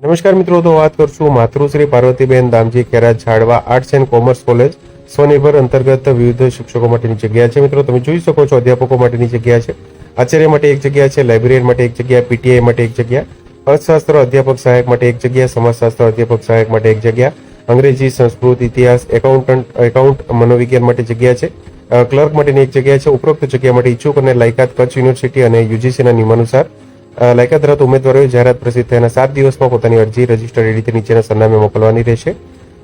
નમસ્કાર મિત્રો, તો વાત કરશું માતૃશ્રી પાર્વતીબેન દામજી કેરા ઝાડવા આર્ટ્સ એન્ડ કોમર્સ કોલેજ, સ્વનિર્ભર અંતર્ગત વિવિધ શિક્ષકો માટેની જગ્યા છે. મિત્રો, તમે જોઈ શકો છો અધ્યાપકો માટેની જગ્યા છે, આચાર્ય માટે એક જગ્યા છે, લાઇબ્રેરિયન માટે એક જગ્યા, પીટીઆઈ માટે એક જગ્યા, અર્થશાસ્ત્ર અધ્યાપક સહાયક માટે એક જગ્યા, સમાજશાસ્ત્ર અધ્યાપક સહાયક માટે એક જગ્યા, અંગ્રેજી સંસ્કૃત ઇતિહાસ, એકાઉન્ટન્ટ, એકાઉન્ટ મનોવિજ્ઞાન માટે જગ્યા છે ક્લર્ક માટેની એક જગ્યા છે, ઉપરોક્ત જગ્યા માટે ઇચ્છુક અને લાયકાત કચ્છ યુનિવર્સિટી અને યુજીસીના નિયમાનુસાર લાયકાત ધરાવતા ઉમેદવારોએ જાહેરાત પ્રસિદ્ધ થયાના સાત દિવસમાં પોતાની અરજી રજીસ્ટર્ડ રીતે નીચેના સરનામે મોકલવાની રહેશે.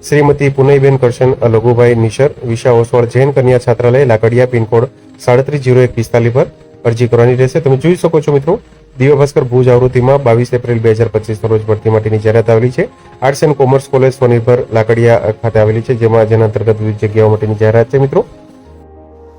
શ્રીમતી પુનઈબેન કરશન લઘુભાઈ નિશર, વિશા ઓસવાળ, જૈન કન્યા છાત્રાલય, લાકડિયા પિનકોડ સાડત્રીસ જીરો એક પિસ્તાલીસ પર અરજી કરવાની રહેશે. તમે જોઈ શકો છો મિત્રો દિવ્ય ભાસ્કર ભુજ આવૃત્તિમાં બાવીસ એપ્રિલ બે હજાર પચીસના રોજ ભરતી માટેની જાહેરાત આવેલી છે. આર્ટ્સ એન્ડ કોમર્સ કોલેજ સ્વનિર્ભર લાકડિયા ખાતે આવેલી છે, જેમાં જેના અંતર્ગત વિવિધ જગ્યાઓ માટેની જાહેરાત છે મિત્રો.